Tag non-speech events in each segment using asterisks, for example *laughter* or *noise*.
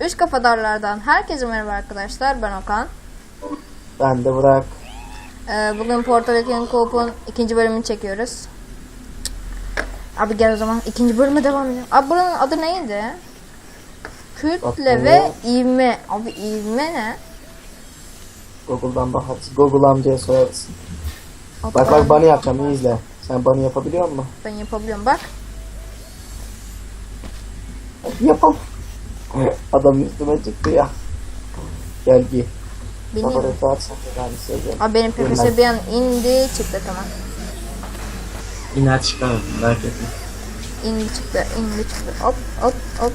Üç kafadarlardan herkese merhaba arkadaşlar. Ben Okan. Ben de bırak. Ee, bugün Portal 2'nin Coop'un ikinci bölümünü çekiyoruz. Abi gel o zaman ikinci bölüme devam edelim. Abi buranın adı neydi? Kütle ve ivme. Abi ivme ne? Google'dan bakarız. Google amcaya sorarız. Abi Bak bak bunny yapacağım iyi izle. Sen bunny yapabiliyor musun? Ben yapabiliyorum bak. Yapam. *laughs* Adam üstüme çıktı ya. Gel giy. Benim. Kabarıklı atsak yani söyleyeceğim. Abi benim PPS bir an indi çıktı tamam. İner çıkarım merak etme. İndi çıktı indi çıktı. Hop hop hop.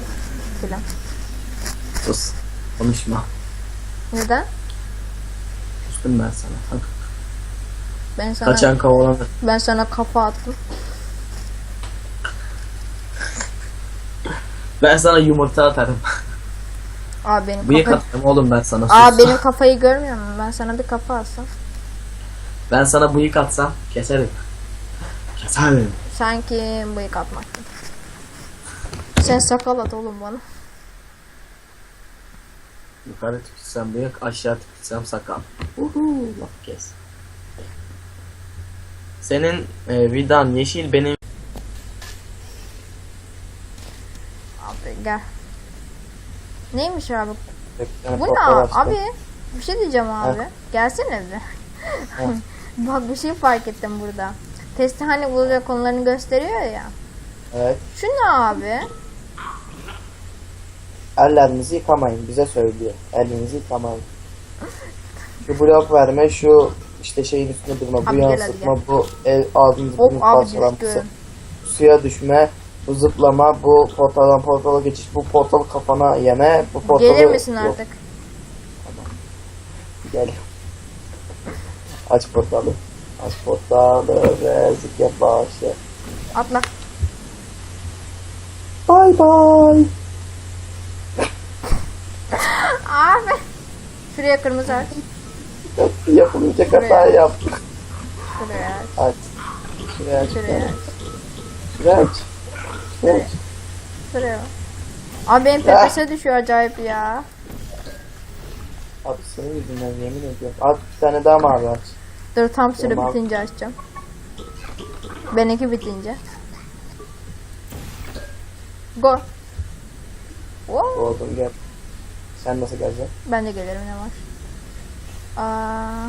Filan. Sus. Konuşma. Neden? Küstüm ben sana. Ben sana Kaçan kovalanır. ben sana kafa attım. Ben sana yumurta atarım. Abi benim Bıyık kafa... atarım oğlum ben sana. Sus. Aa benim kafayı görmüyor musun? Ben sana bir kafa atsam. Ben sana bıyık atsam keserim. Keserim. Sanki bıyık atmaktın. Sen sakal at oğlum bana. Yukarı tükürsem bıyık, aşağı tükürsem sakal. Uhu, laf kes. Senin e, vidan yeşil, benim Abi gel. Neymiş abi? Yani Bu ne abi? bir şey diyeceğim abi. Gelsene bir. *laughs* Bak bir şey fark ettim burada. Testi hani bulacak konularını gösteriyor ya. Evet. Şu ne abi? Ellerinizi yıkamayın bize söylüyor. Elinizi yıkamayın. Şu blok verme, şu işte şeyin üstüne durma, bu Abi gel, hadi yansıtma, bu el ağzınızı Hop düştüm. suya düşme, bu zıplama, bu portaldan portala geçiş, bu portalı kafana yeme, bu portalı... Gelir misin Yok, artık? Gel. Aç portalı. Aç portalı ve zık başla. Atla. Bye bye. *laughs* Abi. Şuraya kırmızı aç. Yapılmayacak hata yaptık. Şuraya aç. Aç. Şuraya aç. Şuraya aç. Şuraya aç. Aç. Şuraya. Abi benim Ya. PPS düşüyor acayip ya. Abi senin yüzünden yemin ediyorum. At bir tane daha mavi aç. Dur tam süre Tamam. bitince açacağım. Benimki bitince. Go. Wow. Oğlum gel. Sen nasıl geleceksin? Ben de gelirim ne var? Aa,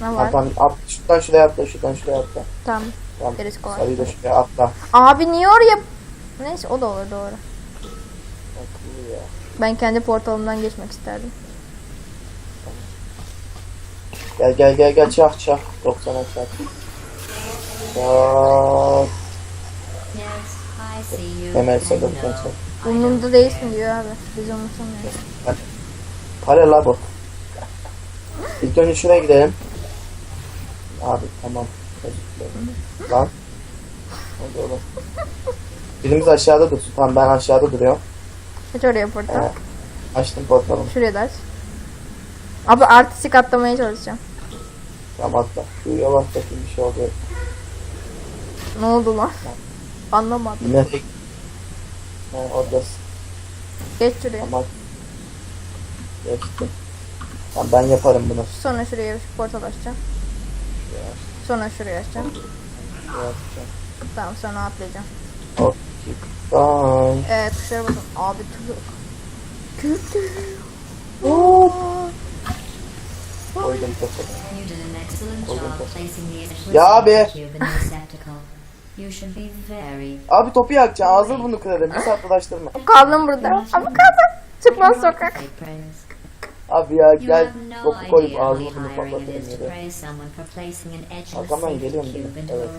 ne var? At, at, şuradan şuraya atla, şuradan şuraya atla. Tamam. Tamam. Gerisi kolay. Sarıyı da şuraya atla. Abi niye oraya... Neyse o da olur doğru. Akıllı ya. Ben kendi portalımdan geçmek isterdim. Gel gel gel gel çak çak. 90'a çak. Çak. Yes, I see you. Hemen know. çak. Umurumda değilsin diyor abi. Biz umursamıyoruz. Para la bu. İlk önce şuraya gidelim. Abi tamam. Lan. Hadi oğlum. Birimiz aşağıda dursun. Tamam ben aşağıda duruyorum. Geç oraya portal. Ee, açtım portalımı. Şuraya da aç. Abi artistik atlamaya çalışacağım. Tamam atla. Şu yavaş bakayım bir şey oluyor. Ne oldu lan? Anlamadım. Tek. Ha, oradasın. Geç şuraya. Tamam. Geçtim. Tamam ben yaparım bunu. Sonra şuraya bir portal açacağım. Şuraya, Sonra şuraya açacağım. şuraya yapacağım. Tamam sonra atlayacağım. Hop. Bye. Evet tuşlara bakın. Abi tuşu. Kötü. Koydum topu. You did an excellent Hold on, job hold placing the initial Ya abi. Abi topu yakacaksın. Ağzını bunu kırarım. Bir saat uğraştırma. Kaldım burada. Abi kaldım. Çıkmaz sokak. Abi ya You gel have no topu koyup idea ağzını how bunu to yere. praise someone for placing an edgeless Arkamdan geliyorum a Evet, geliyorum.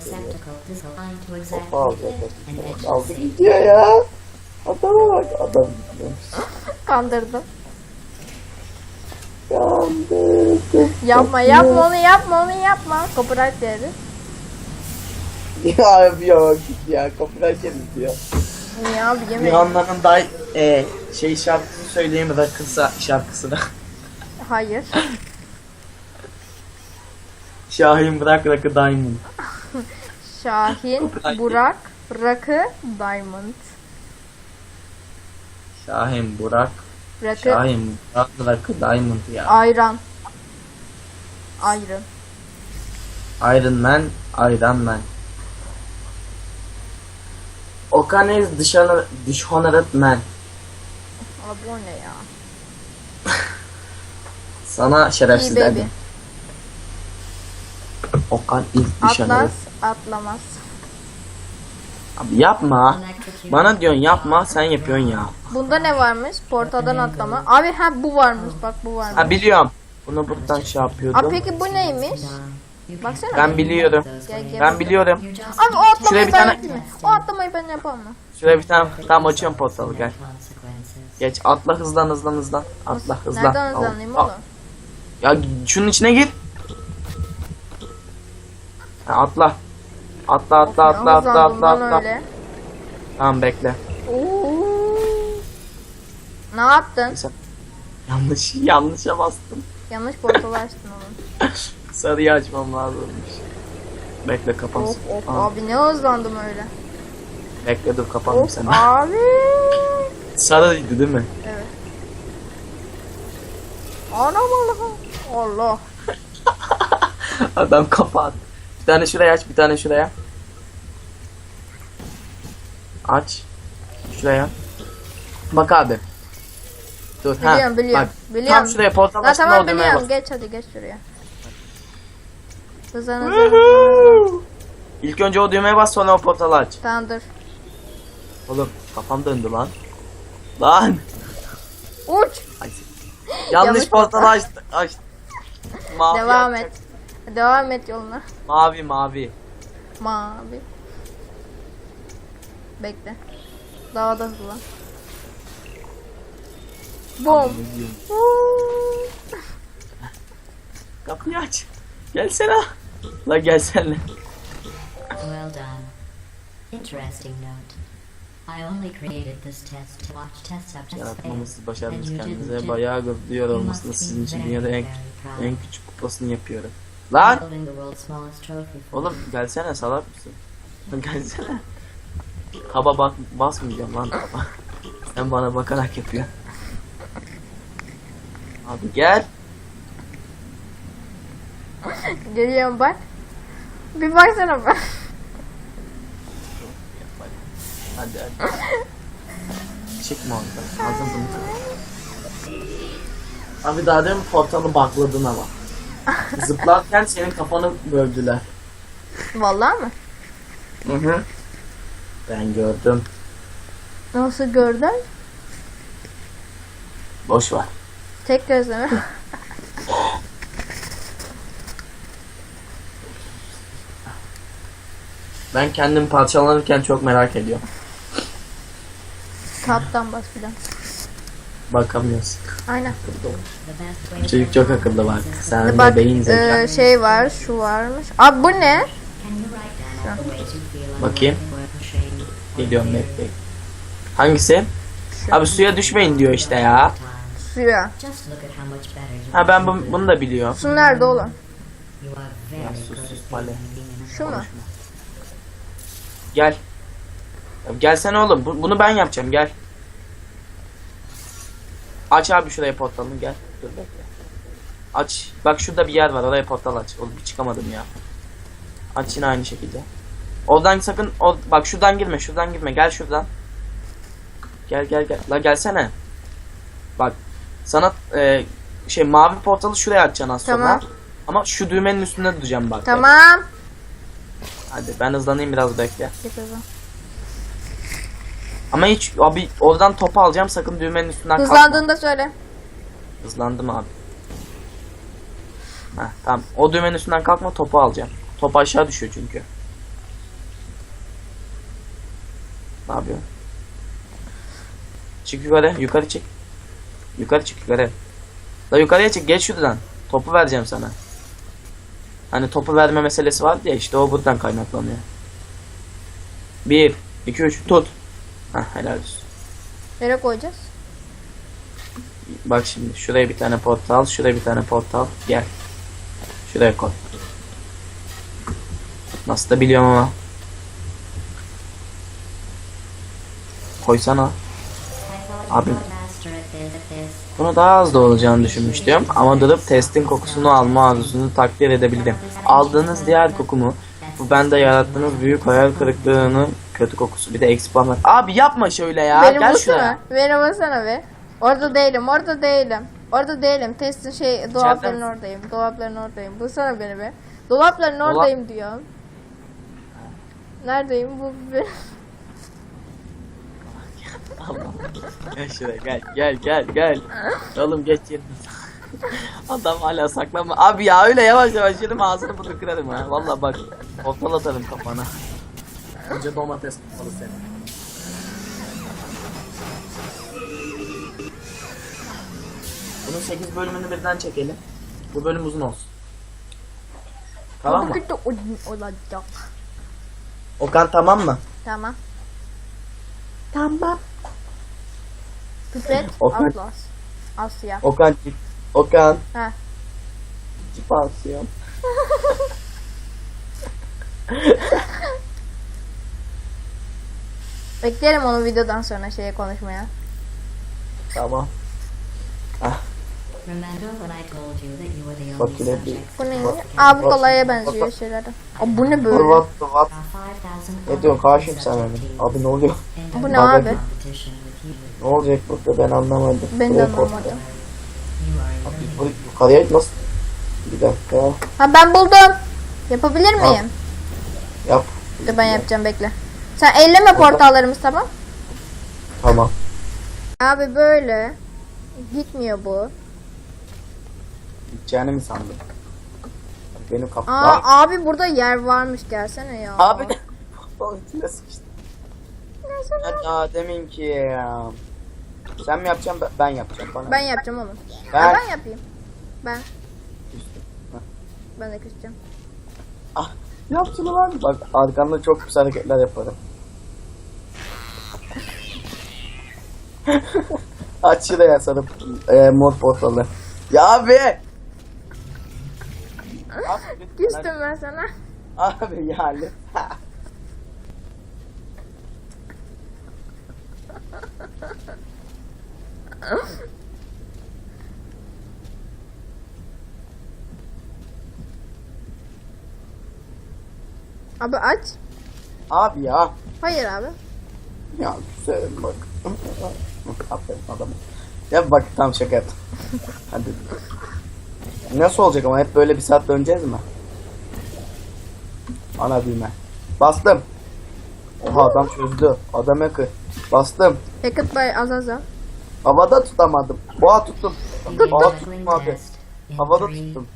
exactly alacak. Aldı gidiyor ya. Adama bak. Adam. Kandırdım. Kandırdım. Yapma yapma onu yapma onu yapma. Copyright değeri. Ya abi ya git ya. Copyright yeriz diyor. Niye abi yemeyin. Rihanna'nın da e, şey şarkısını söyleyeyim mi? Kısa şarkısını. Hayır. Şahin bırak rakı diamond. Şahin. Burak, Rakı, Diamond. Şahin Burak Rakı, Diamond. Rakı rakı Diamond ya. ayran. Ayrı. Iron Man, Iron Man. Okan is dishonor, dishonored man. Abi o ne ya? Sana şerefsiz İyi baby. Okan is dishonored. Atlas, atlamaz. Abi yapma. Bana diyorsun yapma sen yapıyorsun ya. Bunda ne varmış? Portadan atlama. Abi ha bu varmış. Bak bu varmış. Ha biliyorum. Bunu buradan şey yapıyordum. Abi peki bu neymiş? Baksana. Ben biliyorum. Gel, gel. Ben biliyorum. Abi o atlamayı Şuraya bir ben tane- yapayım mı? O atlamayı ben yapamam? Şuraya bir tane tam açıyorum portalı gel. Geç atla hızlan hızlan hızlan. Atla hızlan. Nereden Al, hızlanayım al. oğlum? Ya şunun içine gir. Ha, atla. Atla atla Of ya, atla atla atla atla. öyle. Tamam bekle. Oo. Ne yaptın? Neyse. Yanlış *laughs* yanlışa bastım. Yanlış portalı açtın oğlum. *laughs* Sarıyı açmam lazımmış. Bekle kapansın. of Aa, abi ne hızlandım öyle. bekle dur kapandım sen. abi. *laughs* Sarıydı değil mi? Evet. Anam Allah'ım. Allah. *laughs* Adam kapat. Bir tane şuraya aç, bir tane şuraya. Aç. Şuraya. Bak abi. Dur ha. Biliyorum, biliyorum, Bak. biliyorum. Tam şuraya portal açtın tamam o düğmeye biliyorum. bas. Geç hadi geç şuraya. Hızlan! İlk önce o düğmeye bas sonra o portalı aç. Tamam dur. Oğlum kafam döndü lan. Lan. Uç. Ay, Yanlış Yanlış portalı açtı. açtı. Mavi Devam yapacak. et. Devam et yoluna. Mavi mavi. Mavi. Bekle. Daha da hızlan. Bom. Huu. Kapıyı aç. Gelsene. La gelsene. Well done. Interesting note. I only created this test to watch test subjects fail. Yaratmamızı başardınız And you kendinize. Bayağı You olmasını sizin için very, dünyada en, en küçük kupasını yapıyorum. Lan! Holding the world's smallest trophy for Oğlum gelsene salak mısın? Gelsene. Taba bak basmayacağım lan taba. Sen bana bakarak yapıyorsun. Abi gel. Geliyorum bak. Bir baksana bak. Hadi hadi. *laughs* Çıkma oradan. Ağzını bunu Abi daha demin portalı bakladın ama. Zıplarken senin kafanı böldüler. Vallahi mı? Hı hı. Ben gördüm. Nasıl gördün? Boş ver. Tek gözle mi? Ben kendim parçalanırken çok merak ediyorum. Kaptan bas filan. Bakamıyorsun. Aynen. Çocuk çok akıllı bak. Sen Bak de beyin zeka. e, şey var şu varmış. Abi bu ne? Bakayım. ashamed? Geliyorum bekleyin. Hangisi? Abi suya düşmeyin diyor işte ya. Suya. Ha ben bu- bunu da biliyorum. Su nerede oğlum? Ya sus sus Pale. Şu mu? Gel. Gelsene oğlum. Bu- bunu ben yapacağım gel. Aç abi şuraya portalını gel. Dur bekle. Aç. Bak şurada bir yer var oraya portal aç. Oğlum bir çıkamadım ya. Aç yine aynı şekilde. Oradan sakın o bak şuradan girme şuradan girme gel şuradan. Gel gel gel. La gelsene. Bak sana e, şey mavi portalı şuraya açacaksın az Tamam. Ama şu düğmenin üstünde duracağım bak. Tamam. Hadi ben hızlanayım biraz bekle. Git. Ama hiç abi oradan topu alacağım sakın düğmenin üstünden kalkma. Hızlandığında söyle. Hızlandım abi. Heh, tamam. O düğmenin üstünden kalkma topu alacağım. Top aşağı düşüyor çünkü. Ne yapıyorsun? Çık yukarı. Yukarı çık. Yukarı çık yukarı. La yukarıya çık. Geç şuradan. Topu vereceğim sana. Hani topu verme meselesi vardı ya işte o buradan kaynaklanıyor. Bir, iki, üç, tut. Heh helal olsun. Nereye koyacağız? Bak şimdi şuraya bir tane portal, şuraya bir tane portal. Gel. Şuraya koy. Nasıl da biliyorum ama. Koysana. Abi. Bunu daha az da olacağını düşünmüştüm ama durup testin kokusunu alma arzusunu takdir edebildim. Aldığınız diğer koku mu? Bu bende yarattığınız büyük hayal kırıklığının kötü kokusu. Bir de parmak. Abi yapma şöyle ya. Beni Gel bulsana. şuraya. Beni bulsana be. Orada değilim, orada değilim. Orada değilim. Testin şey dolapların misin? oradayım. Dolapların oradayım. Bulsana beni be. Dolapların oradayım diyor. Neredeyim bu? bir- *laughs* Gel şuraya gel gel gel gel. Oğlum geç yerine. Adam hala saklama. Abi ya öyle yavaş yavaş yedim ağzını bunu kırarım ha. Valla bak. Ortal atarım kafana. Önce domates kafalı seni. Bunun 8 bölümünü birden çekelim. Bu bölüm uzun olsun. Tamam mı? De oyun olacak. Okan tamam mı? Tamam. Tamam. Pipet, Okan. Atlas. Asya. Okan cip. Okan. Ha. Cip asıyorum. *laughs* Beklerim onu videodan sonra şeye konuşmaya. Tamam. Remember when I told you that you were the Bak only yine bir- subject? Bu ne? Aa bu kolaya benziyor şeylerden. Aa bu ne böyle? What what? Our 5,000 Ne diyorsun karşım sen öyle? Abi ne oluyor? Bu ne abi? Ne olacak burada ben anlamadım. Ben de anlamadım. Abi bu yukarıya nasıl? Bir dakika. Ha ben buldum. Yapabilir miyim? Yap. Dur ben yapacağım bekle. Sen elleme portallarımız tamam. Tamam. Abi böyle. Gitmiyor bu. Gideceğini mi sandın? Benim kapım. Aa abi burada yer varmış gelsene ya. Abi *laughs* de. İçine sıkıştı. Ya demin ki. Sen mi yapacaksın ben, yapacağım. Bana. Ben yapacağım onu. Ben- Ha, ben yapayım. Ben. Ben de küseceğim. Ah, yap şunu lan. Bak arkamda çok güzel hareketler yaparım. Aç şuraya sarıp e, mod portalı. Ya abi. Abi, Küstüm ben sana. Abi yani. Abi aç. Abi ya. Hayır abi. Ya güzelim bak. Aferin adamı. Ya bak tam şaka yaptım. Hadi. Nasıl olacak ama hep böyle bir saat döneceğiz mi? Ana düğme. Bastım. Oha adam çözdü. Adam hacker. Bastım. Hackett Bay Azaza. Havada tutamadım. Boğa tuttum. Boğa tuttum abi. Havada tuttum.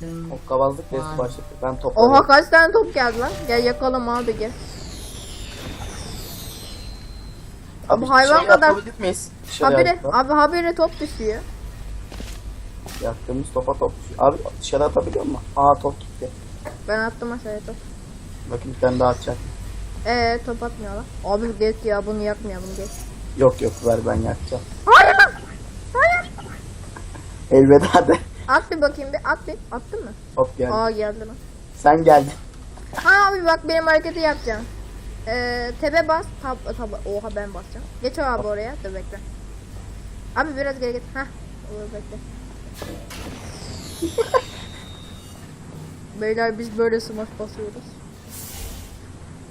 two, Hokkabazlık testi başladı. Ben topladım. Oha kaç tane top geldi lan. Gel yakalım abi gel. Abi bu hayvan şey kadar- miyiz? Dışarı Habire, abi habire top düşüyor. Yaktığımız topa top düşüyor. Abi dışarı atabiliyor mu? Aa top gitti. Ben attım aşağıya top. Bakın bir tane daha atacak. Ee top atmıyorlar. Abi geç ya bunu yakmayalım geç. Yok yok ver ben yakacağım. Hayır. Hayır. Elveda de. At bir bakayım bir at bir. Attın mı? Top geldi. Aa geldi lan. Sen geldin. Ha abi bak benim hareketi yapacağım. Ee, tebe bas. Tab, tab, oha ben basacağım. Geç abi oraya. Dur bekle. Abi biraz geri git. Hah. Olur bekle. *laughs* Beyler biz böyle smash basıyoruz.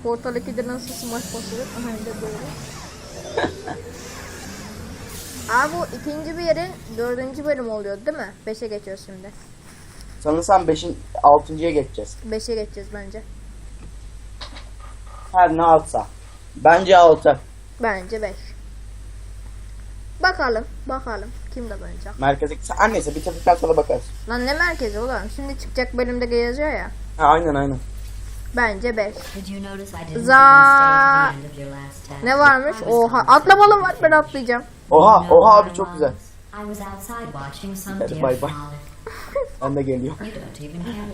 Portal 2'de nasıl smash basıyoruz? Aha de böyle. *laughs* Abi bu ikinci bir yerin dördüncü bölüm oluyor değil mi? Beşe geçiyoruz şimdi. Sanırsam 5'in 6.ya geçeceğiz. Beşe geçeceğiz bence. Her ne alsa. Bence 6. Bence 5. Bakalım, bakalım. Kim kazanacak? Merkeze. Her neyse bitirdikten sonra bakarız. Lan ne merkezi ulan? Şimdi çıkacak bölümde yazıyor ya. Ha aynen aynen. Bence 5. Did you notice I didn't Za-? Ne varmış? Oha. Atlamalı var ben atlayacağım. Oha oha abi çok güzel. Hadi bay bay. Ben de geliyorum.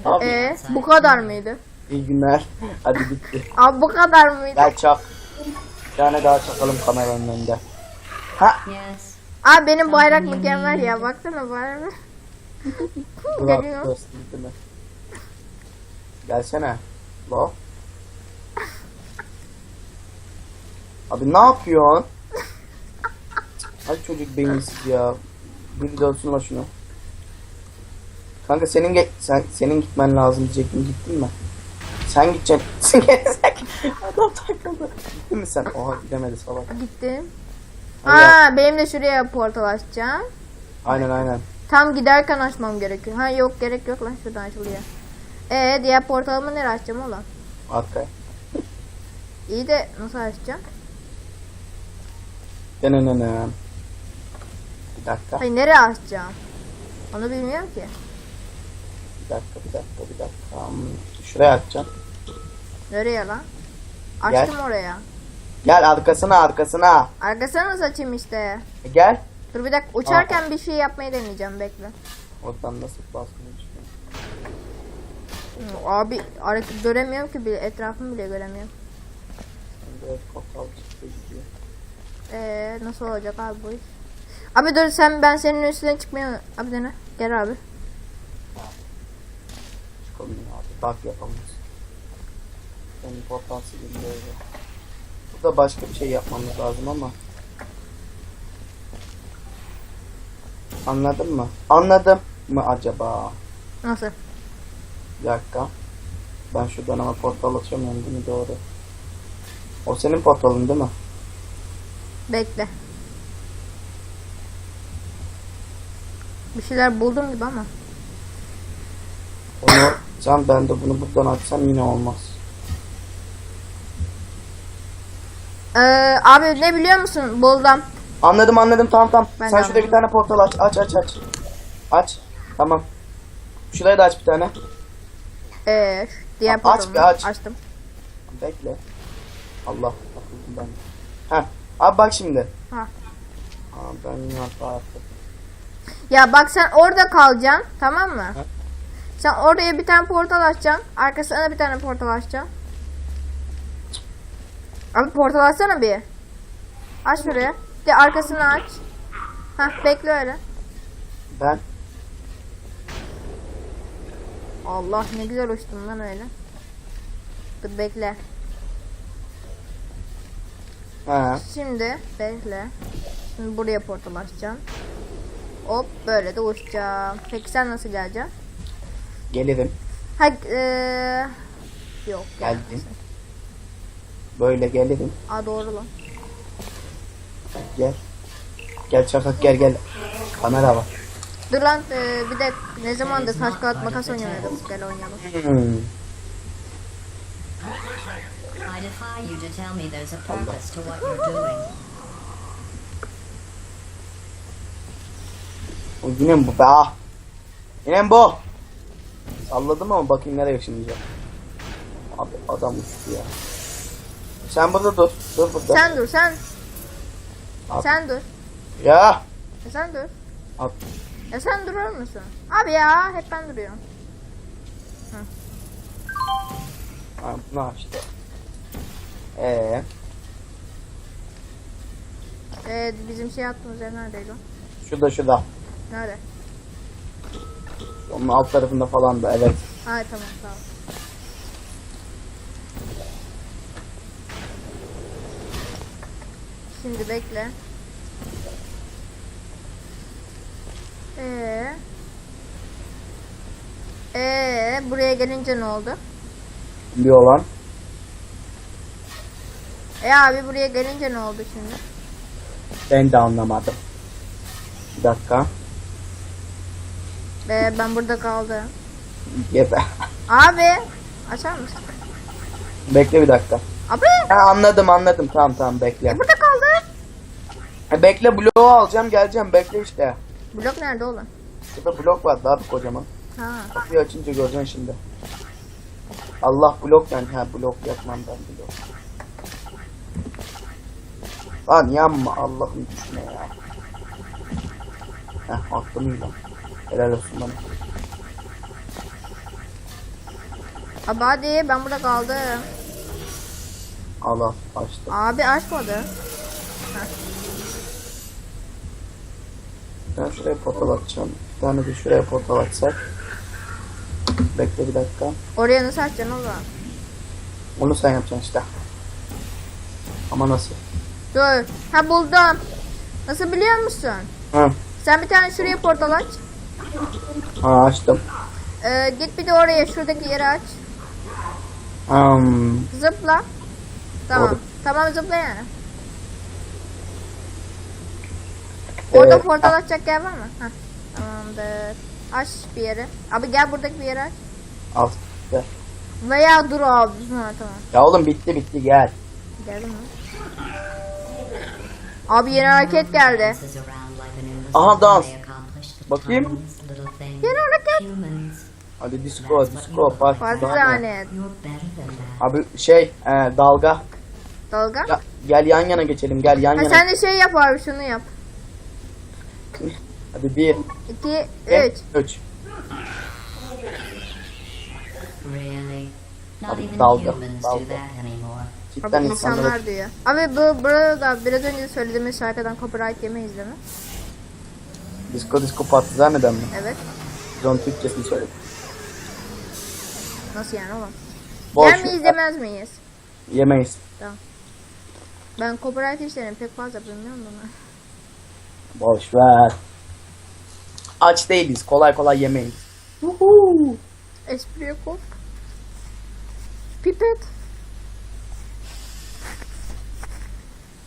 Abi. Ee, bu kadar mıydı? İyi günler. Hadi bitti. Abi bu kadar mıydı? Gel çak. Bir tane daha çakalım kameranın önünde. Ha. Yes. Abi benim bayrak mükemmel ya. Baksana Geliyor. abi, dur, sıkıntı ne? Gelsene. Lo. Abi ne yapıyorsun? Hadi çocuk beyinsiz ya. Bir dönsün la şunu. Kanka senin ge- sen senin gitmen lazım diyecektim gittin mi? Sen gideceksin. *laughs* Adam takıldı. Gittin mi sen? Oha gidemedi salak. Gittim. Ha benim de şuraya portal açacağım. Aynen aynen. Tam giderken açmam gerekiyor. Ha yok gerek yok lan şuradan açılıyor. Ee diğer portalımı nereye açacağım oğlum? Arkaya. İyi de nasıl açacağım? Denenene. Bir dakika. Hayır nereye açacağım? Onu bilmiyorum ki. Bir dakika bir dakika bir dakika. Hmm, Şuraya atacağım. Nereye lan? Gel. Açtım oraya. Gel arkasına arkasına. Arkasına nasıl açayım işte? E, gel. Dur bir dakika uçarken bir şey yapmayı deneyeceğim bekle. Oradan nasıl basmayı Hı, Abi hareket göremiyorum ki bile etrafımı bile göremiyorum. Biraz portal çıktı gidiyor. Ee nasıl olacak abi bu iş? Abi dur sen ben senin üstüne çıkmaya abi dene. Gel abi. Çıkalım abi. Bak yapamayız. Senin portal silindi öyle. Burada başka bir şey yapmamız lazım ama. Anladın mı? Anladım mı acaba? Nasıl? Bir dakika. Ben şuradan ama portal açamıyorum değil mi? Doğru. O senin portalın değil mi? Bekle. Bir şeyler buldum gibi ama. Onu sen ben de bunu buradan açsam yine olmaz. Ee, abi ne biliyor musun? Buldum. Anladım anladım tamam tamam. Ben Sen de şurada bir anladım. tane portal aç aç aç aç. Aç. Tamam. Şuraya da aç bir tane. Ee, şu diğer Aç bir aç. açtım. Bekle. Allah takıldım ben. Heh. Abi bak şimdi. Ha. Aa, ben yine hata yaptım. Ya bak sen orada kalacaksın tamam mı? Sen oraya bir tane portal açacaksın. Arkasına bir tane portal açacaksın. Abi portal açsana bir. Aç şuraya. De arkasını aç. Hah bekle öyle. Ben Allah ne güzel uçtum lan öyle. Dur bekle. ha. Şimdi bekle. Şimdi buraya portal açacağım. Hop böyle de uçacağım. Peki sen nasıl geleceksin? Gelirim. Ha eee yok. Geldim. Böyle gelirim. Aa doğru lan. Gel. Gel çakak gel gel. Kamera var. Dur lan eee, bir de ne zamandır taş kağıt makas oynamıyorduk. Gel oynayalım. Hmm. I defy you to tell me there's a purpose to what you're doing. O yine mi bu be? Ah. Yine mi bu? Salladım ama bakayım nereye ışınlayacak. Abi adam uçtu ya. Sen burada dur. Dur burada. Sen dur sen. Abi. Sen dur. Ya. Ya sen dur. Abi. Ya sen durur musun? Abi ya hep ben duruyorum. Ha, bunu açtı. Ee, Eee bizim şey attığımız yer neredeydi o? şurada şurada. Nerede? Onun alt tarafında falan da evet. Ha tamam tamam. Şimdi bekle. Ee. Ee buraya gelince ne oldu? Bir olan. E abi buraya gelince ne oldu şimdi? Ben de anlamadım. Bir dakika. Ee, ben burada kaldım. Gebe. Abi açar mısın? Bekle bir dakika. Abi Ha, anladım anladım. Tamam tamam bekle. burada kaldım. Ha, bekle bloğu alacağım geleceğim. Bekle işte. Blok nerede oğlum? Şurada blok var daha bir kocaman. Ha. Kapıyı açınca göreceksin şimdi. Allah blok yani. Ha blok yapmam ben blok. Lan yanma Allah'ım düşme ya. Heh aklım iyi lan. Helal olsun bana. Abi hadi ben burada kaldım. Allah açtı. Abi açmadı. Ben şuraya portal atacağım. Bir tane de şuraya portal atsak. Bekle bir dakika. Oraya nasıl açacaksın oğlum? Onu sen yapacaksın işte. Ama nasıl? Dur. Ha buldum. Nasıl biliyor musun? Hı. Sen bir tane şuraya portal aç. Ha açtım. Ee, git bir de oraya şuradaki yeri aç. Um, Zıpla. Tamam. Doğru. Tamam zıpla yani. Orada Evet. portal açacak yer var mı? Heh. Tamamdır. Aç bir yeri. Abi gel buradaki bir yere aç. al. Gel. Veya dur abi. Ha tamam. Ya oğlum bitti bitti gel. Geldi mi? Abi yeni hareket geldi. Aha, dans. Bakayım. Yeni hareket. Hadi disco disco parti. Parti sahne. lanet. you're better than that. Abi şey e, dalga. Dalga. Ya, gel yan yana geçelim gel yan Ha, yana. sen de şey yap abi şunu yap. Hadi bir, İki, üç. üç. Really? Not Abi, even dalga, humans dalga. do that anymore. Cidden Abi insanlara insanlar diyor. Abi bu burada da biraz önce söylediğimiz şarkıdan copyright yemeyiz değil mi? disco disco parti zanneden mi? Evet. Biz onun Türkçesini söyledik. Nasıl yani oğlum? Boş Yer miyiz yemez miyiz? Yemeyiz. Ben copyright işlerini pek fazla bilmiyorum da. Boş ver. Aç değiliz. Kolay kolay yemeyiz. Espri yok. Pipet.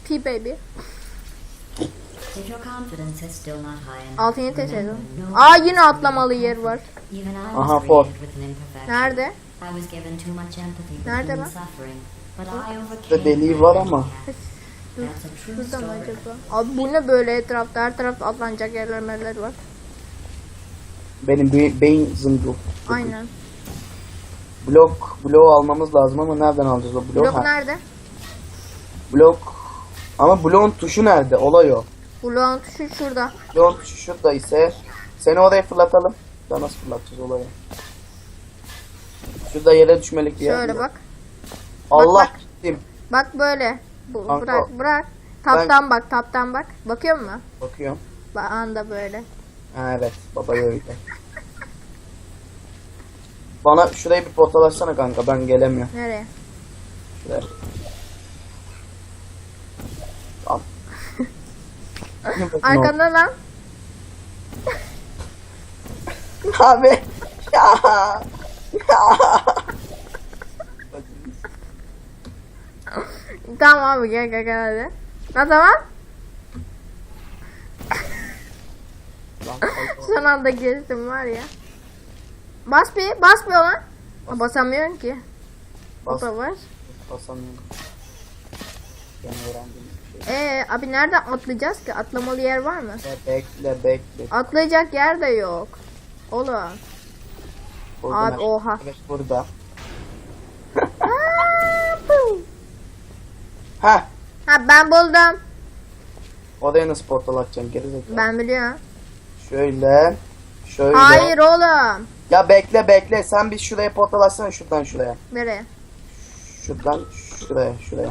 P baby. Your confidence is still not high enough, Altını teşekkür Aa yine atlamalı yer var. Even I Aha, for. created with an imperfection. Nerede? I was given too much empathy for Nerede human lan? suffering, but I Burada deliği var ama. Handicap. That's a true Burada mı story. acaba? Abi bu ne böyle etrafta her tarafta atlanacak yerler merler var. Benim be- beyin zıngıl. Aynen. Blok, bloğu almamız lazım ama nereden alacağız o bloğu? Blok Ha, nerede? blok. Ama bloğun tuşu nerede? Olay o. Bloğun tuşu şurada. Bloğun tuşu şurada ise seni oraya fırlatalım. Da nasıl fırlatacağız olayı? Şurada yere düşmelik bir yer. Şöyle bak. Allah bak. gittim. Bak böyle. Bu, Kanka, bırak bırak. Taptan bak taptan bak. Bakıyor musun? Bakıyorum. Bak anda böyle. Ha evet baba öyle. Bana şurayı bir portal açsana kanka ben gelemiyorum. Nereye? Şuraya. Al. Arkanda lan. *laughs* Abi. Ya. Ya. Tamam abi gel gel gel hadi. Ne zaman? Son anda geçtim var ya. Bas bir, bas bir ona. Ha, basamıyorsun ki. Bas, Bu da var. basamıyorum. Ben öğrendim. Ee abi nereden atlayacağız ki? Atlamalı yer var mı? Bekle bekle. Atlayacak yer de yok. Oğlum. Burada Abi oha. Evet burada. Aa, pum. Ha. ha ben buldum. Oraya nasıl portal açacaksın geri zekalı. Ben biliyorum. Şöyle. Şöyle. Hayır oğlum. Ya bekle bekle sen bir şuraya portal açsana şuradan şuraya. Nereye? Şuradan şuraya şuraya.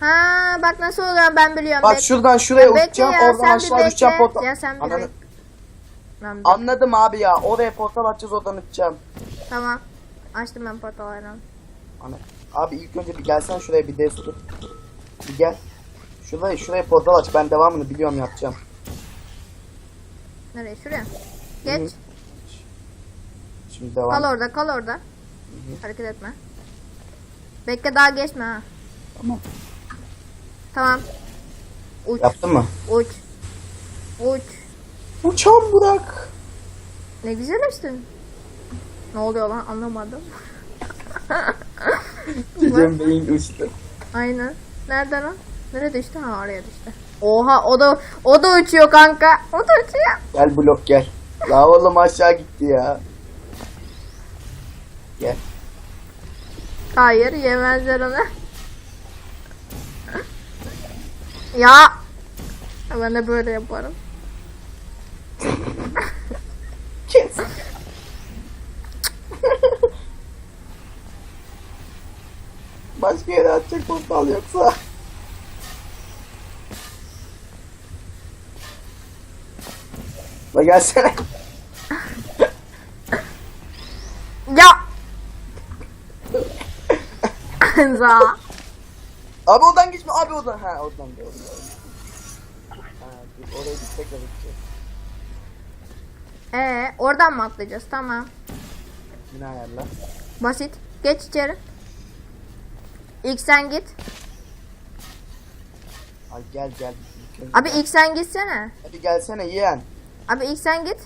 Ha bak nasıl oluyor ben biliyorum. Bak Bek- şuradan şuraya Bekle uçacağım ya, oradan aşağı düşeceğim bekle. portal. Ya sen bir Anladın- bekle. Bir- Anladım abi ya. Oraya portal açacağız oradan uçacağım. Tamam. Açtım ben portallarını. Ana. Abi ilk önce bir gelsen şuraya bir destur. Bir gel. Şuraya, şuraya portal aç. Ben devamını biliyorum yapacağım. Nereye? Şuraya. Geç. Şimdi devam. Kal orada, kal orada. Hareket etme. Bekle daha geçme ha. Tamam. Tamam. Uç, Yaptın mı? uç. Uç. Uçan bırak. Ne güzel uçtun. Ne oluyor lan anlamadım. Cicim beyin uçtu. Aynen. Nerede lan? Nereye düştü? Ha oraya düştü. Oha o da o da uçuyor kanka. O da uçuyor. Gel blok gel. La oğlum aşağı gitti ya. Gel. Hayır yemezler onu. ya. Ben de böyle yaparım. Kes. Başka yere atacak portal yoksa. La gelsene. Ya. *laughs* Za. Abi oradan geçme abi oradan. Ha oradan da oradan. Ha dur oraya bir tekrar gideceğiz. Ee, oradan mı atlayacağız? Tamam. Yine ayarla. Basit. Geç içeri. İlk sen git. Ay gel gel. Abi ilk sen gitsene. Hadi gelsene yeğen. Abi ilk sen git.